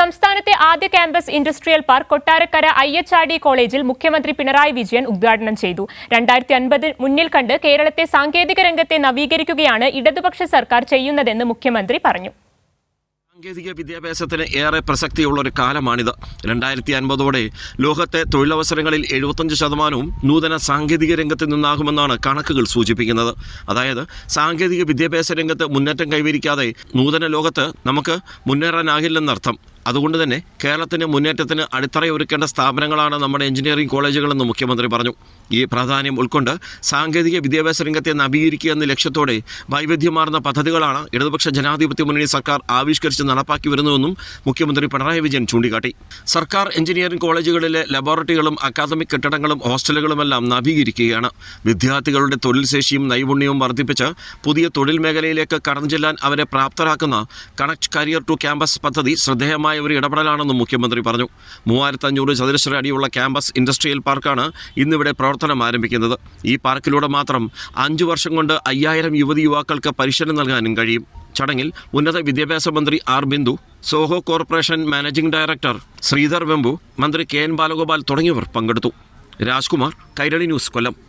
സംസ്ഥാനത്തെ ആദ്യ campus industrial park Kottarakkara I H R D കോളേജിൽ മുഖ്യമന്ത്രി പിണറായി വിജയൻ ഉദ്ഘാടനം ചെയ്തു. രണ്ടായിരത്തി അൻപത് മുന്നിൽ കണ്ട് കേരളത്തെ സാങ്കേതിക രംഗത്തെ നവീകരിക്കുകയാണ് ഇടതുപക്ഷ സർക്കാർ ചെയ്യുന്നതെന്ന് മുഖ്യമന്ത്രി പറഞ്ഞു. സാങ്കേതിക വിദ്യാഭ്യാസത്തിന് ഏറെ പ്രസക്തിയുള്ള ഒരു കാലമാണിത്. രണ്ടായിരത്തി അൻപതോടെ ലോകത്തെ തൊഴിലവസരങ്ങളിൽ എഴുപത്തഞ്ച് ശതമാനവും നൂതന സാങ്കേതിക രംഗത്ത് നിന്നാകുമെന്നാണ് കണക്കുകൾ സൂചിപ്പിക്കുന്നത്. അതായത് സാങ്കേതിക വിദ്യാഭ്യാസ രംഗത്ത് മുന്നേറ്റം കൈവരിക്കാതെ നൂതന ലോകത്ത് നമുക്ക് മുന്നേറാനാകില്ലെന്നർത്ഥം. അതുകൊണ്ട് തന്നെ കേരളത്തിന്റെ മുന്നേറ്റത്തിന് അടിത്തറയൊരുക്കേണ്ട സ്ഥാപനങ്ങളാണ് നമ്മുടെ എഞ്ചിനീയറിംഗ് കോളേജുകളെന്ന് മുഖ്യമന്ത്രി പറഞ്ഞു. ഈ പ്രാധാന്യം ഉൾക്കൊണ്ട് സാങ്കേതിക വിദ്യാഭ്യാസ രംഗത്തെ നവീകരിക്കുക എന്ന ലക്ഷ്യത്തോടെ വൈവിധ്യമാർന്ന പദ്ധതികളാണ് ഇടതുപക്ഷ ജനാധിപത്യ മുന്നണി സർക്കാർ ആവിഷ്കരിച്ച് നടപ്പാക്കി വരുന്നതെന്നും മുഖ്യമന്ത്രി പിണറായി വിജയൻ ചൂണ്ടിക്കാട്ടി. സർക്കാർ എഞ്ചിനീയറിംഗ് കോളേജുകളിലെ ലബോറട്ടറികളും അക്കാദമിക് കെട്ടിടങ്ങളും ഹോസ്റ്റലുകളുമെല്ലാം നവീകരിക്കുകയാണ്. വിദ്യാർത്ഥികളുടെ തൊഴിൽ ശേഷിയും നൈപുണ്യവും വർദ്ധിപ്പിച്ച് പുതിയ തൊഴിൽ മേഖലയിലേക്ക് കടന്നു ചെല്ലാൻ അവരെ പ്രാപ്തരാക്കുന്ന കണക്ട് കരിയർ ടു ക്യാമ്പസ് പദ്ധതി ശ്രദ്ധേയമായ ഒരു ഇടപെടലാണെന്നും മുഖ്യമന്ത്രി പറഞ്ഞു. മൂവായിരത്തഞ്ഞൂറ് ചതുരശ്ര അടിയുള്ള ക്യാമ്പസ് ഇൻഡസ്ട്രിയൽ പാർക്കാണ് ഇന്നിവിടെ പ്രവർത്തനം ആരംഭിക്കുന്നത്. ഈ പാർക്കിലൂടെ മാത്രം അഞ്ചു വർഷം കൊണ്ട് അയ്യായിരം യുവതി യുവാക്കൾക്ക് പരിശീലനം നൽകാനും കഴിയും. ചടങ്ങിൽ ഉന്നത വിദ്യാഭ്യാസ മന്ത്രി R Bindu Zoho corporation managing director Sridhar Vembu മന്ത്രി കെ എൻ ബാലഗോപാൽ തുടങ്ങിയവർ പങ്കെടുത്തു. രാജ്കുമാർ കൈരളി ന്യൂസ് കൊല്ലം.